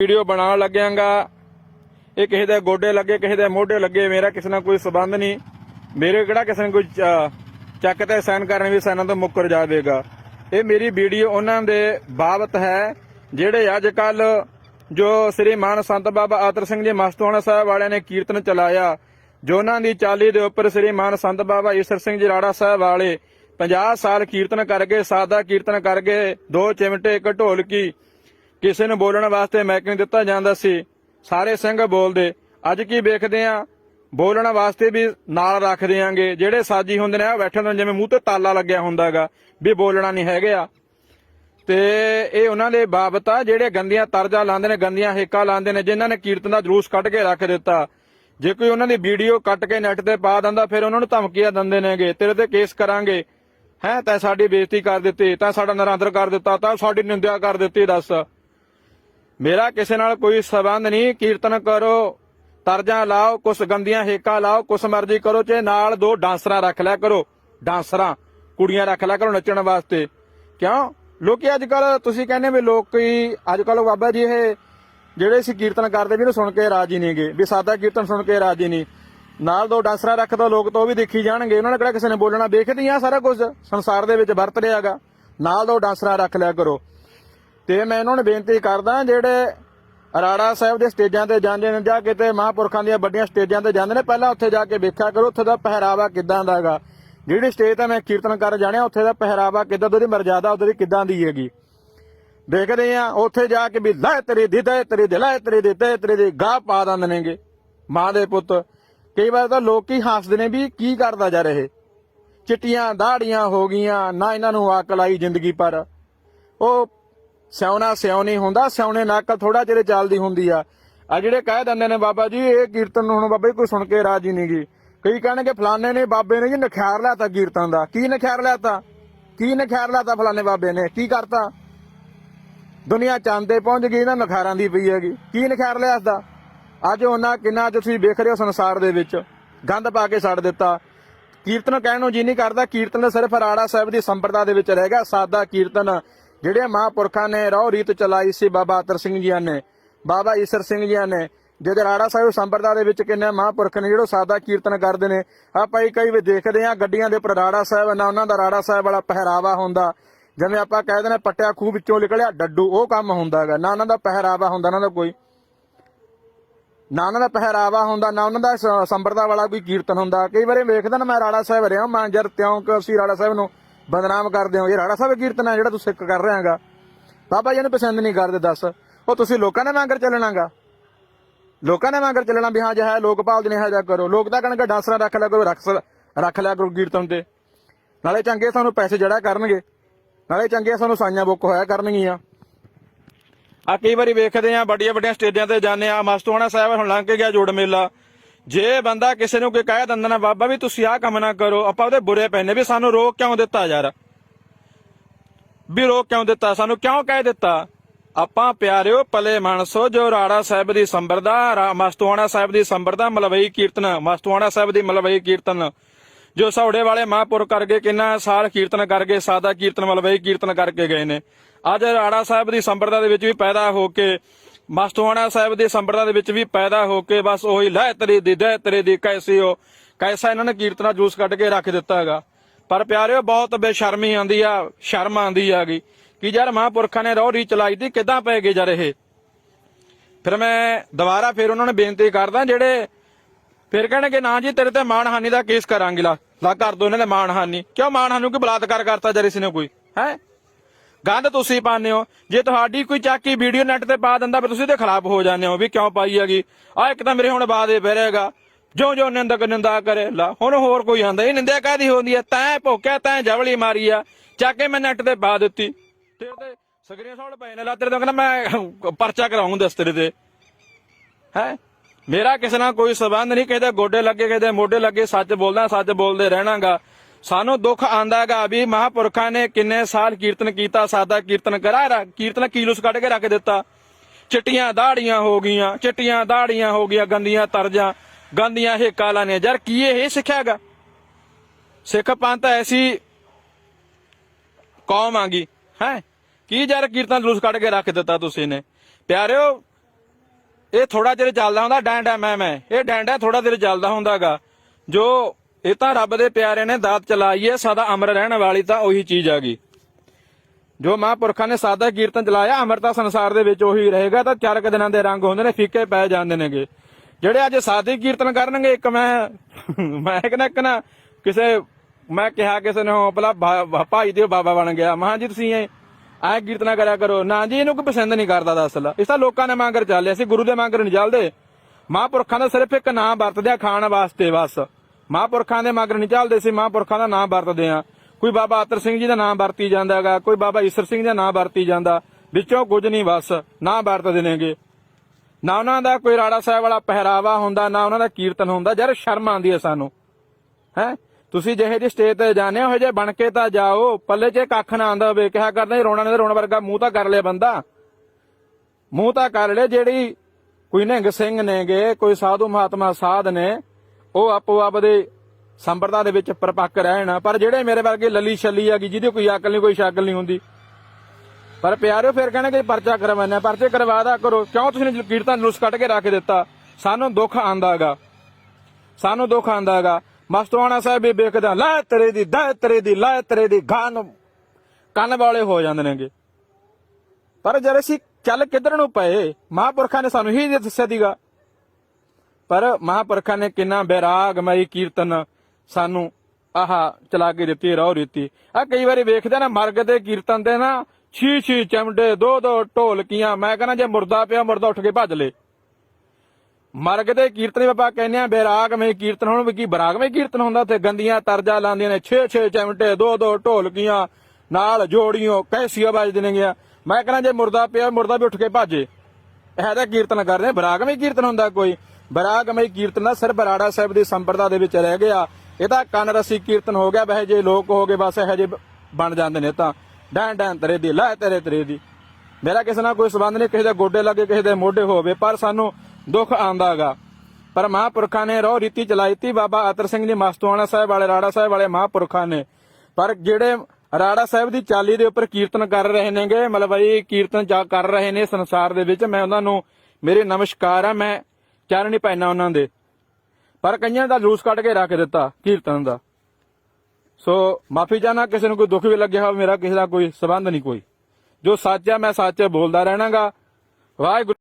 Video ਬਣਾਉਣ ਲੱਗਿਆਂਗਾ। ਇਹ ਕਿਸੇ ਦੇ ਗੋਡੇ ਲੱਗੇ, ਕਿਸੇ ਦੇ ਮੋਢੇ ਲੱਗੇ, ਮੇਰਾ ਕਿਸੇ ਨਾਲ ਕੋਈ ਸਬੰਧ ਨਹੀਂ। ਮੇਰੇ ਕਿਹੜਾ ਕਿਸੇ ਨੂੰ ਕੋਈ ਚੱਕ ਤੇ ਸਾਈਨ ਕਰਨ ਵੀ ਸਾਈਨਾਂ ਤੋਂ ਮੁੱਕਰ ਜਾਵੇਗਾ। ਇਹ ਮੇਰੀ ਵੀਡੀਓ ਉਹਨਾਂ ਦੇ ਬਾਬਤ ਹੈ, ਜਿਹੜੇ ਅੱਜ ਕੱਲ ਜੋ ਸ੍ਰੀ ਮਾਨ ਸੰਤ ਬਾਬਾ ਆਤਰ ਸਿੰਘ ਜੀ ਮਸਤੂਆਣਾ ਸਾਹਿਬ ਵਾਲਿਆਂ ਨੇ ਕੀਰਤਨ ਚਲਾਇਆ, ਜੋ ਉਹਨਾਂ ਦੀ ਚਾਲੀ ਦੇ ਉੱਪਰ ਸ੍ਰੀ ਮਾਨ ਸੰਤ ਬਾਬਾ ਈਸਰ ਸਿੰਘ ਜੀ ਰਾੜਾ ਸਾਹਿਬ ਵਾਲੇ 50 ਸਾਲ ਕੀਰਤਨ ਕਰਕੇ ਸਾਦਾ ਕੀਰਤਨ ਕਰਕੇ ਦੋ ਚਿਮਟੇ, ਇੱਕ ਢੋਲਕੀ ਕਿਸੇ ਨੂੰ ਬੋਲਣ ਵਾਸਤੇ ਮੈਕ ਨਹੀਂ ਦਿੱਤਾ ਜਾਂਦਾ ਸੀ। ਸਾਰੇ ਸਿੰਘ ਬੋਲਦੇ, ਅੱਜ ਕੀ ਵੇਖਦੇ ਆ? ਬੋਲਣ ਵਾਸਤੇ ਵੀ ਨਾਲ ਰੱਖ ਦਿਆਂਗੇ। ਜਿਹੜੇ ਸਾਜੀ ਹੁੰਦੇ ਨੇ ਆ ਬੈਠੇ ਹੁੰਦੇ ਜਿਵੇਂ ਮੂੰਹ ਤੇ ਤਾਲਾ ਲੱਗਿਆ ਹੁੰਦਾਗਾ ਵੀ ਬੋਲਣਾ ਨਹੀਂ ਹੈਗਾ ਤੇ ਇਹ ਉਹਨਾਂ ਦੇ ਬਾਬਤ ਆ, ਜਿਹੜੇ ਗੰਦੀਆਂ ਤਰਜਾ ਲਾਉਂਦੇ ਨੇ, ਗੰਦੀਆਂ ਹੇਕਾ ਲਾਉਂਦੇ ਨੇ, ਜਿਨ੍ਹਾਂ ਨੇ ਕੀਰਤਨ ਦਾ ਜਲੂਸ ਕੱਢ ਕੇ ਰੱਖ ਦਿੱਤਾ। ਜੇ ਕੋਈ ਉਹਨਾਂ ਦੀ ਵੀਡੀਓ ਕੱਟ ਕੇ ਨੈਟ ਤੇ ਪਾ ਦਿੰਦਾ, ਫਿਰ ਉਹਨਾਂ ਨੂੰ ਧਮਕੀਆਂ ਦਿੰਦੇ ਨੇਗੇ, ਤੇਰੇ ਤੇ ਕੇਸ ਕਰਾਂਗੇ। ਹੈ, ਤੈਂ ਸਾਡੀ ਬੇਇੱਜ਼ਤੀ ਕਰ ਦਿੱਤੀ, ਤੈਂ ਸਾਡਾ ਨਰਾਦਰ ਕਰ ਦਿੱਤਾ, ਤਾਂ ਸਾਡੀ ਨਿੰਦਿਆ ਕਰ ਦਿੱਤੀ, ਦੱਸ। ਮੇਰਾ ਕਿਸੇ ਨਾਲ ਕੋਈ ਸਬੰਧ ਨਹੀਂ, ਕੀਰਤਨ ਕਰੋ, ਤਰਜਾਂ ਲਾਓ, ਕੁਛ ਗੰਦੀਆਂ ਹੇਕਾਂ ਲਾਓ, ਕੁਛ ਮਰਜ਼ੀ ਕਰੋ ਚਾਹੇ ਨਾਲ ਦੋ ਡਾਂਸਰਾਂ ਰੱਖ ਲਿਆ ਕਰੋ, ਡਾਂਸਰਾਂ, ਕੁੜੀਆਂ ਰੱਖ ਲਿਆ ਕਰੋ ਨੱਚਣ ਵਾਸਤੇ। ਕਿਉਂ? ਲੋਕੀ ਅੱਜ ਕੱਲ ਤੁਸੀਂ ਕਹਿੰਦੇ ਵੀ ਲੋਕੀ ਅੱਜ ਕੱਲ ਬਾਬਾ ਜੀ ਇਹ ਜਿਹੜੇ ਸੀ ਕੀਰਤਨ ਕਰਦੇ ਵੀ ਇਹਨੂੰ ਸੁਣ ਕੇ ਰਾਜੀ ਨਹੀਂਗੇ ਵੀ ਸਾਦਾ ਕੀਰਤਨ ਸੁਣ ਕੇ ਰਾਜੀ ਨਹੀਂ। ਨਾਲ ਦੋ ਡਾਂਸਰਾਂ ਰੱਖ ਦੋ, ਲੋਕ ਤਾਂ ਉਹ ਵੀ ਦੇਖੀ ਜਾਣਗੇ, ਉਹਨਾਂ ਨੇ ਕਿਹੜਾ ਕਿਸੇ ਨੇ ਬੋਲਣਾ ਵੇਖਦੇ ਆ ਸਾਰਾ ਕੁਝ ਸੰਸਾਰ ਦੇ ਵਿੱਚ ਵਰਤ ਰਿਹਾਗਾ ਨਾਲ ਦੋ ਡਾਂਸਰਾਂ ਰੱਖ ਲਿਆ ਕਰੋ। ਤੇ ਮੈਂ ਇਹਨਾਂ ਨੂੰ ਬੇਨਤੀ ਕਰਦਾ ਜਿਹੜੇ ਰਾੜਾ ਸਾਹਿਬ ਦੇ ਸਟੇਜਾਂ ਤੇ ਜਾਂਦੇ ਨੇ, ਜਾਂ ਕਿਤੇ ਮਹਾਂਪੁਰਖਾਂ ਦੀਆਂ ਵੱਡੀਆਂ ਸਟੇਜਾਂ ਤੇ ਜਾਂਦੇ ਨੇ, ਪਹਿਲਾਂ ਉੱਥੇ ਜਾ ਕੇ ਵੇਖਿਆ ਕਰੋ, ਉੱਥੇ ਦਾ ਪਹਿਰਾਵਾ ਕਿੱਦਾਂ ਦਾ ਹੈਗਾ। ਜਿਹੜੀ ਸਟੇਜ ਤੇ ਮੈਂ ਕੀਰਤਨ ਕਰ ਜਾਣਿਆ, ਉੱਥੇ ਦਾ ਪਹਿਰਾਵਾ ਕਿਦਾਂ, ਉਹਦੀ ਮਰਜ਼ਾਦਾ ਉਹਦੀ ਕਿਦਾਂ ਦੀ ਹੈਗੀ। ਦੇਖਦੇ ਆ ਉੱਥੇ ਜਾ ਕੇ ਵੀ ਲੈ ਤੇਰੇ ਦੀ ਤੇ ਤੇਰੇ ਦੇ ਤੇਰੇ ਦੇ ਤੇਰੇ ਦੇ, ਗਾਹ ਪਾ ਦਿੰਦੇ ਨੇਗੇ ਮਾਂ ਦੇ ਪੁੱਤ। ਕਈ ਵਾਰ ਤਾਂ ਲੋਕੀ ਹੱਸਦੇ ਨੇ ਵੀ ਕੀ ਕਰਦਾ ਜਾ ਰਹੇ ਚਿੱਟੀਆਂ, ਦਾੜੀਆਂ ਹੋ ਗਈਆਂ, ਨਾ ਇਹਨਾਂ ਨੂੰ ਅਕਲ ਆਈ ਜ਼ਿੰਦਗੀ ਪਰ। ਉਹ ਸਿਆਉਣਾ ਸਿਆਉਣੀ ਹੁੰਦਾ, ਸਿਆਉਣੇ ਨਾਲ ਥੋੜਾ ਚਿਰ ਚੱਲਦੀ ਹੁੰਦੀ ਆ। ਆ ਜਿਹੜੇ ਕਹਿ ਦਿੰਦੇ ਨੇ ਬਾਬਾ ਜੀ, ਇਹ ਕੀਰਤਨ ਨੂੰ ਹੁਣ ਬਾਬਾ ਜੀ ਕੋਈ ਸੁਣ ਕੇ ਰਾਜੀ ਨਹੀਂਗੀ ਕਈ ਕਹਿਣਗੇ ਫਲਾਣੇ ਨੇ ਬਾਬੇ ਨੇ ਜੀ ਨਖਿਆਰ ਲਿਆਤਾ ਕੀਰਤਨ ਦਾ। ਕੀ ਨਖਿਆਰ ਲਿਆਤਾ? ਕੀ ਨਖਿਆਰ ਲਿਆਤਾ ਫਲਾਣੇ ਬਾਬੇ ਨੇ? ਕੀ ਕਰਤਾ? ਦੁਨੀਆ ਚੰਦ ਤੇ ਪਹੁੰਚ ਗਈ ਨਾ ਨਖਾਰਾਂ ਦੀ ਪਈ ਹੈਗੀ। ਕੀ ਨਖਾਰ ਲਿਆ ਇਸਦਾ ਅੱਜ ਉਹਨਾਂ ਕਿੰਨਾ ਤੁਸੀਂ ਵੇਖ ਰਹੇ ਹੋ ਸੰਸਾਰ ਦੇ ਵਿੱਚ। ਗੰਦ ਪਾ ਕੇ ਛੱਡ ਦਿੱਤਾ। ਕੀਰਤਨ ਕਹਿਣ ਨੂੰ ਜੀ ਨਹੀਂ ਕਰਦਾ। ਕੀਰਤਨ ਸਿਰਫ ਰਾੜਾ ਸਾਹਿਬ ਦੀ ਸੰਪਰਦਾ ਦੇ ਵਿੱਚ ਰਹਿ ਗਿਆ। ਸਾਦਾ ਕੀਰਤਨ ਜਿਹੜੇ ਮਹਾਂਪੁਰਖਾਂ ਨੇ ਰਹੁ ਰੀਤ ਚਲਾਈ ਸੀ ਬਾਬਾ ਅਤਰ ਸਿੰਘ ਜੀਆਂ ਨੇ, ਬਾਬਾ ਈਸਰ ਸਿੰਘ ਜੀਆਂ ਨੇ ਜਿਹੜੇ ਰਾੜਾ ਸਾਹਿਬ ਸੰਪਰਦਾ ਦੇ ਵਿੱਚ ਕਿੰਨੇ ਮਹਾਂਪੁਰਖ ਨੇ, ਜਿਹੜੇ ਸਾਦਾ ਕੀਰਤਨ ਕਰਦੇ ਨੇ। ਆਪਾਂ ਹੀ ਕਈ ਵੀ ਦੇਖਦੇ ਆ ਗੱਡੀਆਂ ਦੇ ਉੱਪਰ ਰਾੜਾ ਸਾਹਿਬ ਨਾ ਉਹਨਾਂ ਦਾ ਰਾੜਾ ਸਾਹਿਬ ਵਾਲਾ ਪਹਿਰਾਵਾ ਹੁੰਦਾ। ਜਿਵੇਂ ਆਪਾਂ ਕਹਿ ਦਿੰਦੇ ਪੱਟਿਆ ਖੂਹ ਵਿੱਚੋਂ ਨਿਕਲਿਆ, ਡੱਡੂ, ਉਹ ਕੰਮ ਹੁੰਦਾ ਹੈਗਾ ਨਾ ਉਹਨਾਂ ਦਾ ਪਹਿਰਾਵਾ ਹੁੰਦਾ ਉਹਨਾਂ ਦਾ ਕੋਈ, ਨਾ ਉਹਨਾਂ ਦਾ ਪਹਿਰਾਵਾ ਹੁੰਦਾ, ਨਾ ਉਹਨਾਂ ਦਾ ਸ- ਸੰਪਰਦਾ ਵਾਲਾ ਕੋਈ ਕੀਰਤਨ ਹੁੰਦਾ। ਕਈ ਵਾਰੀ ਵੇਖਦਾ ਨਾ, ਮੈਂ ਰਾੜਾ ਸਾਹਿਬ ਰਿਹਾ, ਮੈਂ ਜਰ ਤਿਉਂ ਕਿ ਅਸੀਂ ਰਾੜਾ ਸਾਹਿਬ ਨੂੰ ਬਦਨਾਮ ਕਰਦੇ ਹੋ। ਇਹ ਰਾੜਾ ਸਾਹਿਬ ਕੀਰਤਨ ਹੈ ਜਿਹੜਾ ਤੂੰ ਸਿੱਖ ਕਰ ਰਿਹਾ ਹੈਗਾ। ਬਾਬਾ ਜੀ ਇਹਨੂੰ ਪਸੰਦ ਨਹੀਂ ਕਰਦੇ, ਦੱਸ। ਉਹ ਤੁਸੀਂ ਲੋਕਾਂ ਨੇ ਵਾਂਗਰ ਚੱਲਣਾਗਾ। ਲੋਕਾਂ ਨੇ ਵਾਂਗਰ ਚੱਲਣਾ ਵੀ ਹਾਂ, ਜੇ ਲੋਕ ਭਾਲ ਦੇ ਹੈ ਜਾ ਕਰੋ। ਲੋਕ ਤਾਂ ਕਹਿਣਗੇ, ਡਾਂਸਰਾਂ ਰੱਖ ਲਿਆ ਕਰੋ, ਰੱਖ ਰੱਖ ਲਿਆ ਕਰੋ ਕੀਰਤਨ ਤੇ। ਨਾਲੇ ਚੰਗੇ ਸਾਨੂੰ ਪੈਸੇ ਜੜਾ ਕਰਨਗੇ। ਨਾਲੇ ਚੰਗੇ ਸਾਨੂੰ ਸਾਈਆਂ ਬੁੱਕ ਹੋਇਆ ਕਰਨਗੀਆਂ। ਆ ਕਈ ਵਾਰੀ ਵੇਖਦੇ ਆ ਵੱਡੀਆਂ ਵੱਡੀਆਂ ਸਟੇਜਾਂ ਤੇ ਜਾਂਦੇ ਆ, ਮਸਤੂਆਣਾ ਸਾਹਿਬ, ਹੁਣ ਲੰਘ ਕੇ ਗਿਆ ਜੋੜ ਮੇਲਾ। ਜੇ ਬੰਦਾ ਕਿਸੇ ਨੂੰ ਕੋਈ ਕਹਿ ਦਿੰਦਾ ਨਾ, ਬਾਬਾ ਵੀ ਤੁਸੀਂ ਆਹ ਕੰਮ ਨਾ ਕਰੋ, ਆਪਾਂ ਉਹਦੇ ਬੁਰੇ ਪੈਨੇ ਵੀ ਸਾਨੂੰ ਰੋਕ ਕਿਉਂ ਦਿੱਤਾ ਯਾਰ? ਵੀ ਰੋਕ ਕਿਉਂ ਦਿੱਤਾ? ਸਾਨੂੰ ਕਿਉਂ ਕਹਿ ਦਿੱਤਾ? ਆਪਾਂ ਪਿਆਰਿਓ ਪਲੇ ਮਨਸੋ, ਜੋ ਰਾੜਾ ਸਾਹਿਬ ਦੀ ਸੰਬਰਦਾ ਰਾ- ਮਸਤੂਆਣਾ ਸਾਹਿਬ ਦੀ ਸੰਬਰਦਾ ਮਲਵਈ ਕੀਰਤਨ, ਮਸਤੂਆਣਾ ਸਾਹਿਬ ਦੀ ਮਲਵਈ ਕੀਰਤਨ, ਜੋ ਸੌੜੇ ਵਾਲੇ ਮਹਾਂਪੁਰ ਕਰਕੇ ਕਿੰਨਾ ਸਾਲ ਕੀਰਤਨ ਕਰਕੇ ਸਾਦਾ ਕੀਰਤਨ, ਮਲਵਈ ਕੀਰਤਨ ਕਰਕੇ ਗਏ ਨੇ। ਅੱਜ ਰਾੜਾ ਸਾਹਿਬ ਦੀ ਸੰਬਰਦਾ ਦੇ ਵਿੱਚ ਵੀ ਪੈਦਾ ਹੋ ਕੇ ਮਸਤੂਆਣਾ ਸਾਹਿਬ ਦੀ ਸੰਬਰਦਾ ਦੇ ਵਿੱਚ ਵੀ ਪੈਦਾ ਹੋ ਕੇ ਬਸ ਉਹੀ ਲੈ ਤੇਰੀ ਦੀ ਦੇ ਤੇਰੇ ਦੀ ਕੈਸੀ ਹੋ ਕੈਸਾ ਇਹਨਾਂ ਨੇ ਕੀਰਤਨਾ ਜੂਸ ਕੱਢ ਕੇ ਰੱਖ ਦਿੱਤਾ ਹੈਗਾ। ਪਰ ਪਿਆਰਿਓ, ਬਹੁਤ ਬੇਸ਼ਰਮੀ ਆਂਦੀ ਆ, ਸ਼ਰਮ ਆਂਦੀ ਆਗੀ ਕਿ ਯਾਰ ਮਹਾਂਪੁਰਖਾਂ ਨੇ ਰੋਹ ਰੀ ਚਲਾਈ ਦੀ, ਕਿਦਾਂ ਪੈ ਗਏ ਯਾਰ ਇਹ? ਫਿਰ ਮੈਂ ਦੁਬਾਰਾ ਫਿਰ ਉਹਨਾਂ ਨੂੰ ਬੇਨਤੀ ਕਰਦਾ, ਜਿਹੜੇ ਫਿਰ ਕਹਿਣਗੇ, ਨਾ ਜੀ, ਤੇਰੇ ਤੇ ਮਾਨਹਾਨੀ ਦਾ ਕੇਸ ਕਰਾਂਗੇ ਲਾ ਲਾ ਕਰ ਦੋ ਇਹਨਾਂ ਦੇ ਮਾਨਹਾਨੀ ਕਿਉਂ ਮਾਨਹਾਨੀ ਨੂੰ ਕੋਈ ਬਲਾਤਕਾਰ ਕਰਤਾ ਜਰ ਇਸ ਨੇ ਕੋਈ, ਹੈ? ਗੰਦ ਤੁਸੀਂ ਪਾਉਂਦੇ ਹੋ। ਜੇ ਤੁਹਾਡੀ ਕੋਈ ਚੱਕੀ ਵੀਡੀਓ ਨੈਟ ਤੇ ਪਾ ਦਿੰਦਾ, ਫਿਰ ਤੁਸੀਂ ਉਹਦੇ ਖਿਲਾਫ ਹੋ ਜਾਂਦੇ ਹੋ ਵੀ ਕਿਉਂ ਪਾਈ ਹੈਗੀ? ਆ ਇੱਕ ਤਾਂ ਮੇਰੇ ਹੁਣ ਬਾਅਦ ਇਹ ਫਿਰੇਗਾ। ਜੋ ਜੋ ਨਿੰਦਕ ਨਿੰਦਾ ਕਰੇ, ਲਾ, ਹੁਣ ਹੋਰ ਕੋਈ ਆਂਦਾ ਇਹ ਨਿੰਦਿਆ ਕਾਦੀ ਹੁੰਦੀ ਹੈ ਤੈਂ ਭੋਕਿਆ ਤੈਂ ਜਵਲੀ ਮਾਰੀ ਆ। ਚੱਕ ਕੇ ਮੈਂ ਨੈਟ ਤੇ ਪਾ ਦਿੱਤੀ। ਤੇਰੇ ਤੇ ਸਕਰੀਨਸ਼ਾਟ ਪਏ ਨੇ। ਲਾ, ਤੇਰੇ ਤੋਂ ਕਹਿੰਦਾ ਮੈਂ ਪਰਚਾ ਕਰਾਉਂ ਦੱਸ ਤੇਰੇ ਤੇ। ਹੈ? ਮੇਰਾ ਕਿਸੇ ਨਾਲ ਕੋਈ ਸਬੰਧ ਨਹੀਂ। ਕਿਸੇ ਦੇ ਗੋਡੇ ਲੱਗੇ, ਕਿਸੇ ਦੇ ਮੋਢੇ ਲੱਗੇ। ਸੱਚ ਬੋਲਦਾ, ਸੱਚ ਬੋਲਦੇ ਰਹਿਣਾਗਾ। ਸਾਨੂੰ ਦੁੱਖ ਆਂਦਾਗਾ ਵੀ ਮਹਾਪੁਰਖਾਂ ਨੇ ਕਿੰਨੇ ਸਾਲ ਕੀਰਤਨ ਕੀਤਾ, ਸਾਦਾ ਕੀਰਤਨ ਕਰਾ ਕੀਰਤਨ ਕੀਲੂਸ ਕੱਢ ਕੇ ਰੱਖ ਦਿੱਤਾ। ਚਿੱਟੀਆਂ ਦਾੜੀਆਂ ਹੋ ਗਈਆਂ, ਚਿੱਟੀਆਂ ਦਾੜੀਆਂ ਹੋ ਗਈਆਂ, ਗੰਦੀਆਂ ਤਰਜਾਂ, ਗੰਦੀਆਂ ਹੇਕਾਂ ਲਾਣੇ ਯਾਰ ਕੀ ਇਹ ਸਿੱਖਿਆਗਾ ਸਿੱਖ ਪੰਥ ਐਸੀ ਕੌਮ ਆਂਗੀ ਹੈ? ਕੀ ਯਾਰ ਕੀਰਤਨ ਜਲੂਸ ਕੱਢ ਕੇ ਰੱਖ ਦਿੱਤਾ ਤੁਸੀਂ ਨੇ? ਪਿਆਰਿਓ, ਇਹ ਥੋੜਾ ਚਿਰ ਚੱਲਦਾ ਹੁੰਦਾ, ਡੈਂਡਾ ਮੈਂ ਮੈਂ ਇਹ ਡੈਂਡਾ ਥੋੜਾ ਚਿਰ ਚੱਲਦਾ ਹੁੰਦਾਗਾ। ਜੋ ਇਹ ਤਾਂ ਰੱਬ ਦੇ ਪਿਆਰੇ ਨੇ ਦਾਤ ਚਲਾਈ ਹੈ, ਸਦਾ ਅਮਰ ਰਹਿਣ ਵਾਲੀ ਤਾਂ ਉਹੀ ਚੀਜ਼ ਆ ਗਈ। ਜੋ ਮਹਾਂਪੁਰਖਾਂ ਨੇ ਸਾਦਾ ਕੀਰਤਨ ਚਲਾਇਆ ਅਮਰਤਾ ਸੰਸਾਰ ਦੇ ਵਿੱਚ ਉਹੀ ਰਹੇਗਾ, ਤਾਂ ਚਾਰ ਕੁ ਦਿਨਾਂ ਦੇ ਰੰਗ ਹੁੰਦੇ ਨੇ, ਫਿੱਕੇ ਪੈ ਜਾਂਦੇ ਨੇਗੇ। ਜਿਹੜੇ ਅੱਜ ਸਾਦੇ ਕੀਰਤਨ ਕਰਨਗੇ, ਇੱਕ ਮੈਂ ਮੈਂ ਕਹਿੰਦਾ ਇੱਕ ਕਿਸੇ, ਮੈਂ ਕਿਹਾ ਕਿਸੇ ਨੇ ਭਲਾ ਭਾਈ ਦੇ ਬਾਬਾ ਬਣ ਗਿਆ। ਮਹਾਂ ਜੀ, ਤੁਸੀਂ ਇਹ ਐ ਕੀਰਤਨਾ ਕਰਿਆ ਕਰੋ। ਨਾ ਜੀ, ਇਹਨੂੰ ਕੋਈ ਪਸੰਦ ਨਹੀਂ ਕਰਦਾ ਦਾ ਅਸਲ ਇਸ ਤਾਂ ਲੋਕਾਂ ਨੇ ਮੰਗਰ ਚੱਲਿਆ ਸੀ ਗੁਰੂ ਦੇ ਮੰਗਰ ਨਹੀਂ ਚੱਲਦੇ। ਮਹਾਂਪੁਰਖਾਂ ਦਾ ਸਿਰਫ ਇੱਕ ਨਾਮ ਵਰਤਦੇ ਆ, ਖਾਣ ਵਾਸਤੇ ਬਸ। ਮਹਾਂਪੁਰਖਾਂ ਦੇ ਮਗਰ ਨਹੀਂ ਚੱਲਦੇ ਸੀ ਮਹਾਂਪੁਰਖਾਂ ਦਾ ਨਾਮ ਵਰਤਦੇ ਆ ਕੋਈ ਬਾਬਾ ਅਤਰ ਸਿੰਘ ਜੀ ਦਾ ਨਾਮ ਵਰਤੀ ਜਾਂਦਾ ਕੋਈ ਬਾਬਾ ਈਸਰ ਸਿੰਘ ਦਾ ਨਾਮ ਵਰਤੀ ਜਾਂਦਾ। ਵਿੱਚੋਂ ਕੁਝ ਨਹੀਂ ਬਸ, ਨਾ ਵਰਤਦੇ ਨੇਗੇ। ਨਾ ਉਹਨਾਂ ਦਾ ਕੋਈ ਰਾੜਾ ਸਾਹਿਬ ਵਾਲਾ ਪਹਿਰਾਵਾ ਹੁੰਦਾ, ਨਾ ਉਹਨਾਂ ਦਾ ਕੀਰਤਨ ਹੁੰਦਾ ਯਾਰ ਸ਼ਰਮ ਆਉਂਦੀ ਹੈ ਸਾਨੂੰ। ਹੈ? ਤੁਸੀਂ ਜਿਹੇ ਜਿਹੇ ਸਟੇਜ ਤੇ ਜਾਣੇ ਹੋ ਜੇ ਬਣ ਕੇ ਤਾਂ ਜਾਓ, ਪੱਲੇ 'ਚ ਕੱਖ ਨਾ ਆਂਦਾ ਹੋਵੇ, ਕਿਹਾ ਕਰਦਾ ਰੋਣਾ ਨੇ ਰੋਣ ਵਰਗਾ ਮੂੰਹ ਤਾਂ ਕਰ ਲਿਆ ਬੰਦਾ। ਮੂੰਹ ਤਾਂ ਕਰ ਲਿਆ ਜਿਹੜੀ ਕੋਈ ਨਿਹੰਗ ਸਿੰਘ ਨੇਗੇ, ਕੋਈ ਸਾਧੂ ਮਹਾਤਮਾ ਸਾਧ ਨੇ ਉਹ ਆਪੋ ਆਪ ਦੇ ਸੰਪਰਦਾ ਦੇ ਵਿੱਚ ਪਰਪੱਕ ਰਹਿਣ, ਪਰ ਜਿਹੜੇ ਮੇਰੇ ਵਰਗੇ ਲੱਲੀ ਛੱਲੀ ਹੈਗੀ ਜਿਹਦੀ ਕੋਈ ਅਕਲ ਨਹੀਂ, ਕੋਈ ਸ਼ਕਲ ਨਹੀਂ ਹੁੰਦੀ। ਪਰ ਪਿਆਰਿਓ, ਫਿਰ ਕਹਿਣਗੇ ਪਰਚਾ ਕਰਵਾਣਾ ਪਰਚੇ ਕਰਵਾਦਾ ਕਰੋ। ਕਿਉਂ ਤੁਸੀਂ ਕੀਰਤਨ ਨੂੰ ਕੱਟ ਕੇ ਰੱਖ ਦਿੱਤਾ? ਸਾਨੂੰ ਦੁੱਖ ਆਂਦਾਗਾ ਸਾਨੂੰ ਦੁੱਖ ਆਂਦਾਗਾ ਮਸਤਵਾਣਾ ਸਾਹਿਬ ਵੀ ਵੇਖਦਾ, ਲੈ ਤੇਰੇ ਦੀ, ਦੈ ਤੇਰੇ ਦੀ, ਲੈ ਤੇਰੇ ਦੀ ਗਾਨ ਕੰਨ ਵਾਲੇ ਹੋ ਜਾਂਦੇ ਨੇਗੇ। ਪਰ ਜਦ ਅਸੀਂ ਚੱਲ ਕਿੱਧਰ ਨੂੰ ਪਏ, ਮਹਾਂਪੁਰਖਾਂ ਨੇ ਸਾਨੂੰ ਹੀ ਦੱਸਿਆ ਦੀਗਾ ਪਰ ਮਹਾਂਪੁਰਖਾਂ ਨੇ ਕਿੰਨਾ ਬੈਰਾਗਮਈ ਕੀਰਤਨ ਸਾਨੂੰ ਆਹ ਚਲਾ ਕੇ ਦਿੱਤੀ ਰੋ ਰੀਤੀ ਆ ਕਈ ਵਾਰੀ ਵੇਖਦੇ ਨਾ ਮਰਗ ਦੇ ਕੀਰਤਨ ਦੇ ਨਾ ਛੀ ਛੀ ਚਮੜੇ ਦੋ ਦੋ ਢੋਲਕੀਆਂ ਮੈਂ ਕਹਿੰਦਾ ਜੇ ਮੁਰਦਾ ਪਿਆ ਮੁਰਦਾ ਉੱਠ ਕੇ ਭੱਜ ਲੇ। ਮਰਗ ਦੇ ਕੀਰਤਨ ਬਾਬਾ ਕਹਿੰਦੇ ਆ ਬੈਰਾਗਮਈ ਕੀਰਤਨ ਹੁਣ ਵੀ ਕੀ ਬਰਾਗਮਈ ਕੀਰਤਨ ਹੁੰਦਾ ਤੇ ਗੰਦੀਆਂ ਤਰਜਾ ਲਾਉਂਦੀਆਂ ਨੇ ਛੇ ਛੇ ਚਮਟੇ ਦੋ ਦੋ ਢੋਲਕੀਆਂ ਨਾਲ ਜੋੜੀਆਂ ਕੈਸੀਆਂ ਵੱਜਦੇ ਨੇ ਨੇਗੀਆਂ। ਮੈਂ ਕਹਿੰਦਾ ਜੇ ਮੁਰਦਾ ਪਿਆ ਮੁਰਦਾ ਵੀ ਉੱਠ ਕੇ ਭਾਜੇ। ਇਹ ਤਾਂ ਕੀਰਤਨ ਕਰਦੇ ਆ, ਬਰਾਗਮਈ ਕੀਰਤਨ ਹੁੰਦਾ ਕੋਈ। ਬਰਾਗਮਈ ਕੀਰਤਨ ਦਾ ਸਿਰ ਬਰਾੜਾ ਸਾਹਿਬ ਦੀ ਸੰਪਰਦਾ ਦੇ ਵਿੱਚ ਰਹਿ ਗਿਆ। ਇਹ ਕੰਨ ਰਸੀ ਕੀਰਤਨ ਹੋ ਗਿਆ ਵਹਿ ਜੇ ਲੋਕ ਹੋ ਗਏ ਬਸ ਇਹੋ ਜੇ ਬਣ ਜਾਂਦੇ ਨੇ ਤਾਂ। ਡੈਂ ਡੈਂ ਤੇਰੇ ਦੀ, ਲੈ ਤੇਰੇ ਤੇਰੇ ਦੀ। ਮੇਰਾ ਕਿਸੇ ਨਾਲ ਕੋਈ ਸਬੰਧ ਨਹੀਂ, ਕਿਸੇ ਦੇ ਗੋਡੇ ਲੱਗੇ, ਕਿਸੇ ਦੇ ਮੋਢੇ ਹੋਵੇ, ਪਰ ਸਾਨੂੰ ਦੁੱਖ ਆਂਦਾਗਾ ਪਰ ਮਹਾਂਪੁਰਖਾਂ ਨੇ ਰੋ ਰੀਤੀ ਚਲਾਈ ਤੀ, ਬਾਬਾ ਅਤਰ ਸਿੰਘ ਜੀ ਮਸਤਵਾਣਾ ਸਾਹਿਬ ਵਾਲੇ, ਰਾੜਾ ਸਾਹਿਬ ਵਾਲੇ ਮਹਾਂਪੁਰਖਾਂ ਨੇ। ਪਰ ਜਿਹੜੇ ਰਾੜਾ ਸਾਹਿਬ ਦੀ ਚਾਲੀ ਦੇ ਉੱਪਰ ਕੀਰਤਨ ਕਰ ਰਹੇ ਨੇਗੇ, ਮਲਵਈ ਕੀਰਤਨ ਜਾ ਕਰ ਰਹੇ ਨੇ ਸੰਸਾਰ ਦੇ ਵਿੱਚ, ਮੈਂ ਉਹਨਾਂ ਨੂੰ, ਮੇਰੇ ਨਮਸਕਾਰ ਆ, ਮੈਂ ਚਰਨ ਨਹੀਂ ਪੈਣਾ ਉਹਨਾਂ ਦੇ। ਪਰ ਕਈਆਂ ਦਾ ਜੂਸ ਕੱਢ ਕੇ ਰੱਖ ਦਿੱਤਾ ਕੀਰਤਨ ਦਾ। ਸੋ ਮਾਫੀ ਚਾਹਨਾ, ਕਿਸੇ ਨੂੰ ਕੋਈ ਦੁੱਖ ਵੀ ਲੱਗਿਆ ਹੋਵੇ, ਮੇਰਾ ਕਿਸੇ ਦਾ ਕੋਈ ਸਬੰਧ ਨਹੀਂ ਕੋਈ। ਜੋ ਸੱਚ ਹੈ ਮੈਂ ਸੱਚ ਬੋਲਦਾ ਰਹਿਣਾਗਾ। ਵਾਹਿਗੁਰੂ